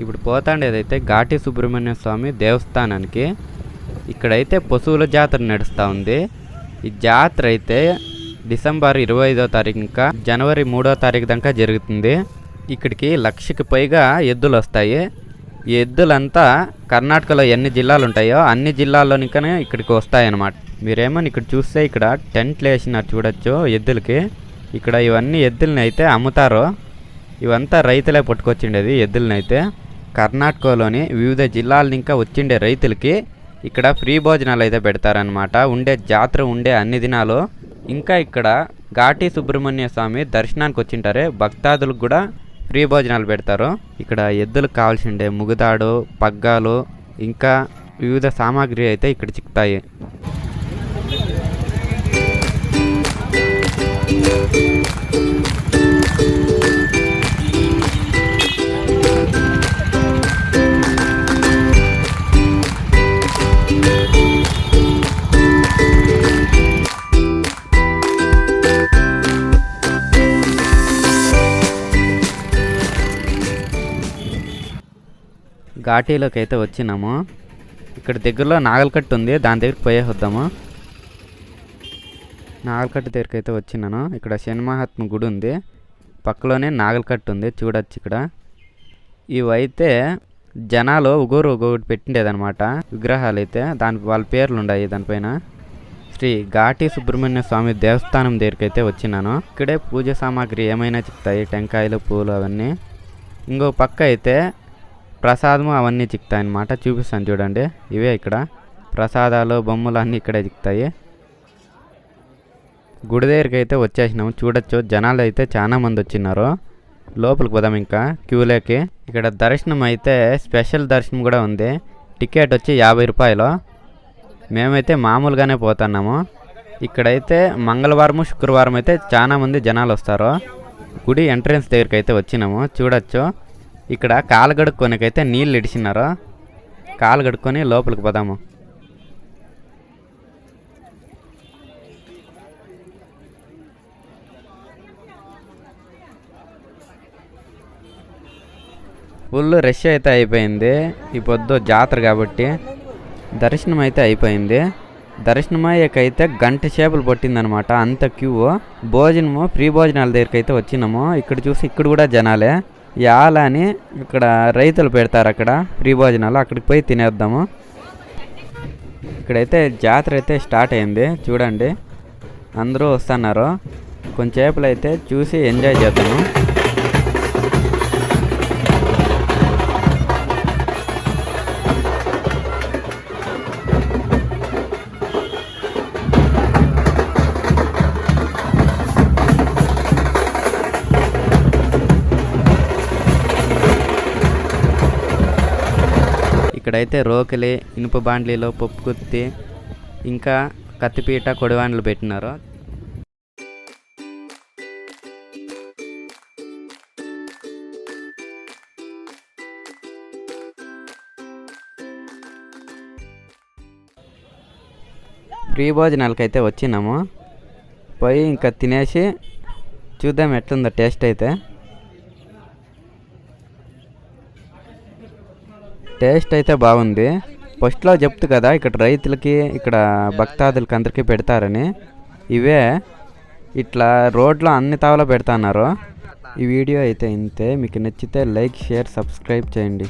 ఇప్పుడు పోతాండేదైతే ఘాటి సుబ్రహ్మణ్య స్వామి దేవస్థానానికి ఇక్కడైతే పశువుల జాతర నడుస్తూ ఉంది. ఈ జాతర అయితే డిసెంబర్ ఇరవై ఐదో తారీఖు ఇంకా జనవరి మూడో తారీఖు దాకా జరుగుతుంది. ఇక్కడికి లక్షకి పైగా ఎద్దులు వస్తాయి. ఈ ఎద్దులంతా కర్ణాటకలో ఎన్ని జిల్లాలు ఉంటాయో అన్ని జిల్లాల్లోనికనే ఇక్కడికి వస్తాయన్నమాట. మీరేమో ఇక్కడ చూస్తే ఇక్కడ టెంట్లు వేసినారు చూడొచ్చు ఎద్దులకి. ఇక్కడ ఇవన్నీ ఎద్దులని అయితే అమ్ముతారు. ఇవంతా రైతులే పట్టుకొచ్చిండేది ఎద్దులని అయితే. కర్ణాటకలోని వివిధ జిల్లాల ఇంకా వచ్చిండే రైతులకి ఇక్కడ ఫ్రీ భోజనాలు అయితే పెడతారనమాట ఉండే జాతర ఉండే అన్ని దినాలు ఇంకా ఇక్కడ ఘాటి సుబ్రహ్మణ్య స్వామి దర్శనానికి వచ్చింటారే భక్తాదులకు కూడా ఫ్రీ భోజనాలు పెడతారు. ఇక్కడ ఎద్దులకు కావాల్సిండే ముగుదాడు పగ్గాలు ఇంకా వివిధ సామాగ్రి అయితే ఇక్కడ చిక్కుతాయి. ఘాటీలోకి అయితే వచ్చినాము. ఇక్కడ దగ్గరలో నాగల్కట్టు ఉంది. దాని దగ్గరికి పోయే వద్దాము. నాగల్కట్టు దగ్గరికి అయితే వచ్చినాను. ఇక్కడ శనిమహాత్మ గుడి ఉంది. పక్కలోనే నాగల్కట్టు ఉంది. చూడొచ్చు ఇక్కడ. ఇవైతే జనాలు ఒగోరు ఒగోటి పెట్టిండేదనమాట విగ్రహాలు అయితే దాని వాళ్ళ పేర్లు ఉన్నాయి దానిపైన శ్రీ ఘాటి సుబ్రహ్మణ్య స్వామి దేవస్థానం దగ్గరికి అయితే వచ్చినాను. ఇక్కడే పూజ సామాగ్రి ఏమైనా చెప్తాయి? టెంకాయలు పూలు అవన్నీ. ఇంకో పక్క అయితే ప్రసాదము అవన్నీ చిక్తాయి అన్నమాట చూపిస్తాను చూడండి. ఇవే ఇక్కడ. ప్రసాదాలు బొమ్మలు అన్నీ ఇక్కడే చిక్తాయి గుడి దగ్గరికి అయితే వచ్చేసినాము. చూడొచ్చు. జనాలు అయితే చాలా మంది వచ్చినారు లోపలికి పోదాం ఇంకా క్యూలోకి ఇక్కడ దర్శనం అయితే స్పెషల్ దర్శనం కూడా ఉంది. టికెట్ వచ్చి యాభై రూపాయలు. మేమైతే మామూలుగానే పోతున్నాము. ఇక్కడైతే మంగళవారం శుక్రవారం అయితే చాలా మంది జనాలు వస్తారు. గుడి ఎంట్రన్స్ దగ్గరికి అయితే వచ్చినాము. చూడొచ్చు. ఇక్కడ కాలు గడుక్కోనికైతే నీళ్ళు ఇడిచినారు. కాలు కడుక్కొని లోపలికి పోదాము. ఫుల్ రష్ అయితే అయిపోయింది. ఈ పొద్దు జాతర కాబట్టి దర్శనం అయితే అయిపోయింది. దర్శనమయ్యకైతే గంట చేపలు పట్టిందనమాట అంత క్యూ. భోజనము ఫ్రీ భోజనాల దగ్గరికి అయితే వచ్చినాము. ఇక్కడ చూసి ఇక్కడ కూడా జనాలే. యాల అని ఇక్కడ రైతులు పెడతారు అక్కడ ఫ్రీ భోజనాలు. అక్కడికి పోయి తినేద్దాము. ఇక్కడైతే జాతర అయితే స్టార్ట్ అయింది. చూడండి. అందరూ వస్తున్నారు. కొంచెంసేపులు అయితే చూసి ఎంజాయ్ చేద్దాము. ఇక్కడైతే రోకలి ఇనుప బాండ్లీలో పప్పు కుత్తి ఇంకా కత్తిపీట కొడివాండ్లు పెట్టినారు. ఫ్రీ భోజనాలకైతే వచ్చినాము. పోయి ఇంకా తినేసి చూద్దాం ఎట్లుందో టేస్ట్ అయితే. టేస్ట్ అయితే బాగుంది. ఫస్ట్లో చెప్తు కదా ఇక్కడ రైతులకి ఇక్కడ భక్తాదులకి అందరికీ పెడతారని. ఇవే ఇట్లా రోడ్లో అన్ని తావలో పెడతాన్నారు. ఈ వీడియో అయితే ఇంతే. మీకు నచ్చితే లైక్ షేర్ సబ్స్క్రైబ్ చేయండి.